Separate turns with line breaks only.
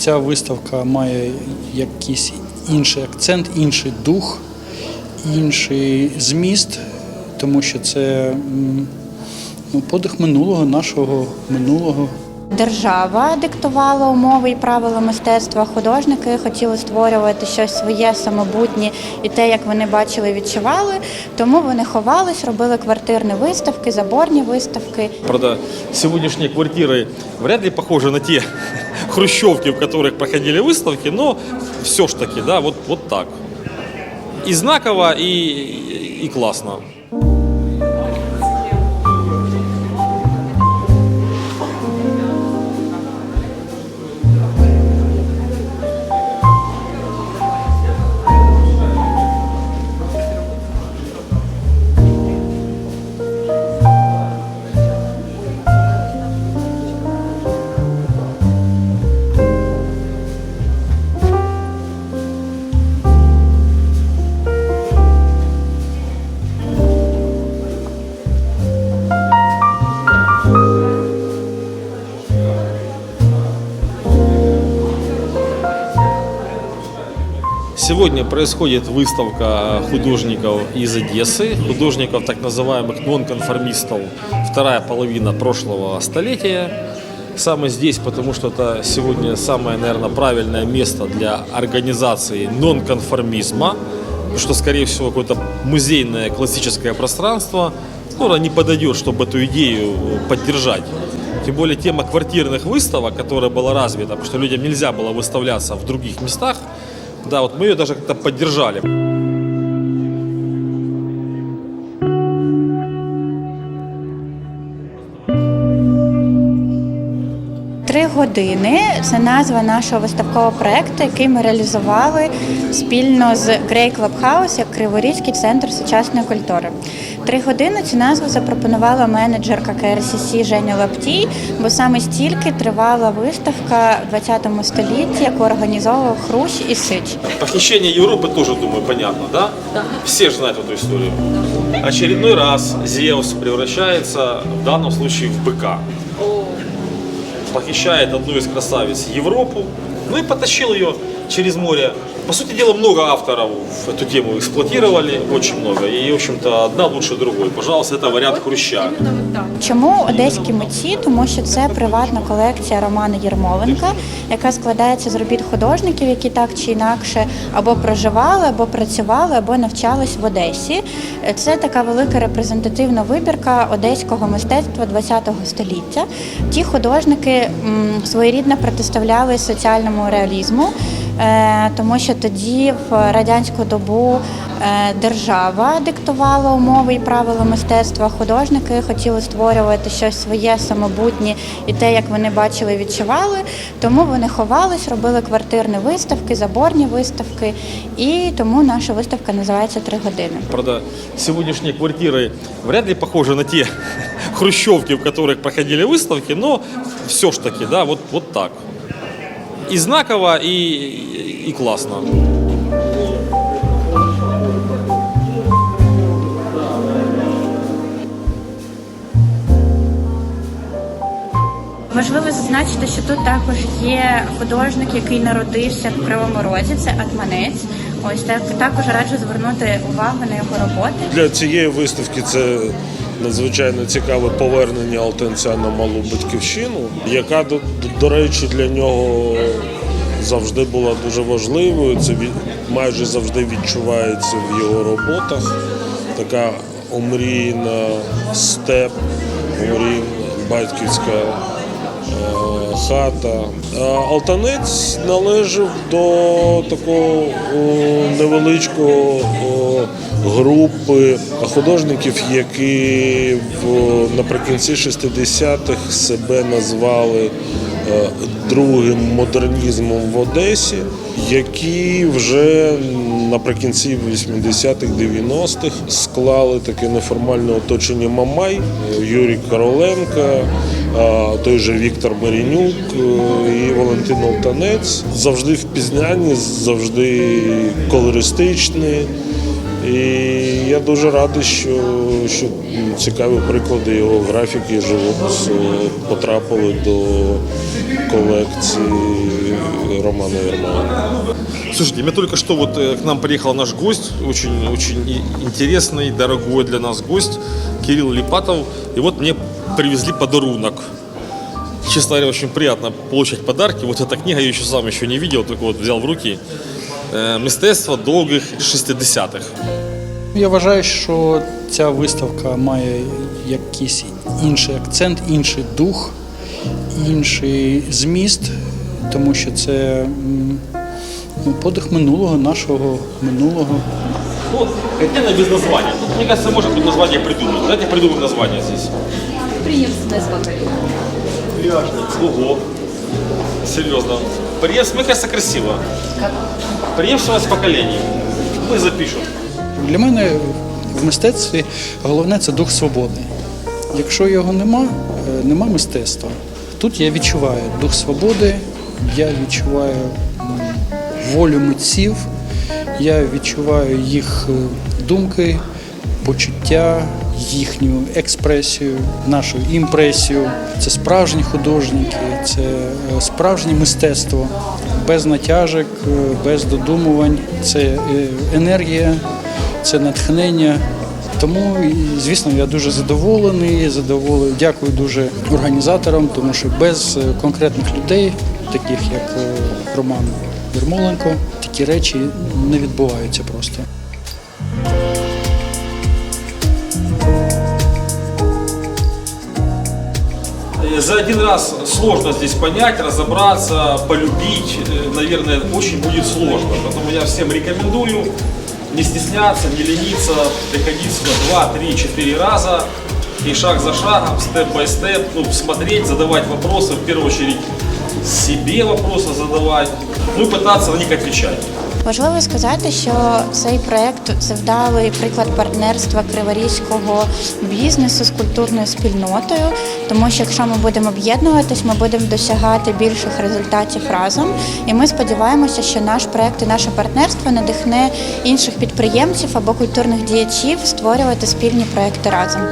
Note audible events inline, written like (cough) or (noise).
Ця виставка має якийсь інший акцент, інший дух, інший зміст, тому що це ну, подих минулого, нашого минулого.
Держава диктувала умови і правила мистецтва. Художники хотіли створювати щось своє самобутнє і те, як вони бачили, відчували. Тому вони ховались, робили квартирні виставки, заборні виставки.
Правда, сегодняшние квартиры вряд ли похожи на те хрущевки, в которых проходили выставки, но все ж таки, да, вот, вот так. И знаково, и, и классно. Сегодня происходит выставка художников из Одессы, художников так называемых нонконформистов, вторая половина прошлого столетия. Самое здесь, потому что это сегодня самое, наверное, правильное место для организации нонконформизма, что, скорее всего, какое-то музейное классическое пространство, которое не подойдет, чтобы эту идею поддержать. Тем более тема квартирных выставок, которая была развита, потому что людям нельзя было выставляться в других местах, да, вот мы ее даже как-то поддержали.
Три години це назва нашого виставкового проекту, який ми реалізували спільно з Grey Club House як Криворізький центр сучасної культури. Три години цю назву запропонувала менеджерка КРСС Женя Лаптій, бо саме стільки тривала виставка в 20 столітті, яку організовував Хрущ і Сич.
Похищение Европы тоже, думаю, понятно, да? Да. Все же знают эту историю. Очередной раз Зеус превращается, в данном случае, в быка. Похищает одну из красавиц Европу, ну и потащил ее через море. По сути дела, много авторов эту тему эксплуатировали, очень много. И, в общем-то, одна лучше другой. Пожалуйста, это вариант Хруща.
Чому одеські митці? Тому що це приватна колекція Романа Єрмоленка, яка складається з робіт художників, які так чи інакше або проживали, або працювали, або навчались в Одесі. Це така велика репрезентативна вибірка одеського мистецтва ХХ століття. Ті художники м, своєрідно протиставляли соціальному реалізму. Е, Тому що тоді в радянську добу е, держава диктувала умови і правила мистецтва. Художники хотіли створювати щось своє самобутнє і те, як вони бачили, відчували. Тому вони ховались, робили квартирні виставки, заборні виставки. І тому наша виставка називається Три години.
Правда, сегодняшние квартиры вряд ли похожи на те (laughs) хрущевки, в которых проходили выставки, но все ж таки, да, вот, вот так. И знаково, и, и классно.
Важливо зазначити, що тут також є художник, який народився в Кривому Розі, це Атманець. Ось так також раджу звернути увагу на його роботи.
Для цієї виставки це надзвичайно цікаве повернення Алтенця на малу батьківщину, яка до, до речі для нього завжди була дуже важливою. Це майже завжди відчувається в його роботах. Така омрійна степ, омрійна батьківська е, хата. Алтанець належав до такого невеличкого групи художників, які в, наприкінці 60-х себе назвали другим модернізмом в Одесі, які вже наприкінці 80-х, 90-х склали таке неформальне оточення Мамай, Юрій Короленко, той же Віктор Марінюк е, і Валентин Олтанець. Завжди впізнянні, завжди колористичні. І я дуже радий, що, що цікаві приклади його графіки і живопису потрапили до колекції Романа Єрмоленка.
Слушайте, мне только что вот э, к нам приехал наш гость, очень, очень и- интересный, дорогой для нас гость, Кирилл Липатов. И вот мне привезли подарунок. Честно говоря, очень приятно получать подарки. Вот эта книга я еще сам еще не видел, только вот взял в руки. Э, Мистецтво довгих 60-х.
Я вважаю, що ця виставка має якийсь інший акцент, інший дух, інший зміст, тому що це ну, подих минулого, нашого минулого.
Ну, хотя без названия. Тут, мне кажется, можно тут название придумать. Давайте придумаем название здесь.
Приємственне звати.
Ого. Серьезно. Преемственность, мне кажется, красиво. Преемственность поколений. Мы запишем.
Для мене в мистецтві головне це дух свободи. Якщо його нема, е, нема мистецтва. Тут я відчуваю дух свободи, я відчуваю волю митців, я відчуваю їх е, думки, почуття, їхню експресію, нашу імпресію. Це справжні художники, це е, справжнє мистецтво, без натяжок, е, без додумувань. Це е, енергія, це натхнення. Тому, звісно, я дуже задоволений, задоволений. Дякую дуже організаторам, тому що без конкретних людей, таких як Роман Єрмоленко, такі речі не відбуваються просто.
За один раз сложно здесь понять, разобраться, полюбить. Э, Наверное, очень будет сложно. Поэтому я всем рекомендую не стесняться, не лениться, приходить сюда 2, 3, 4 раза и шаг за шагом, степ-бай-степ, ну, смотреть, задавать вопросы, в первую очередь себе вопросы задавать, ну и пытаться на них отвечать.
Важливо сказати, що цей проект це вдалий приклад партнерства криворізького бізнесу з культурною спільнотою, тому що якщо ми будемо об'єднуватись, ми будемо досягати більших результатів разом. І ми сподіваємося, що наш проект і наше партнерство надихне інших підприємців або культурних діячів створювати спільні проекти разом.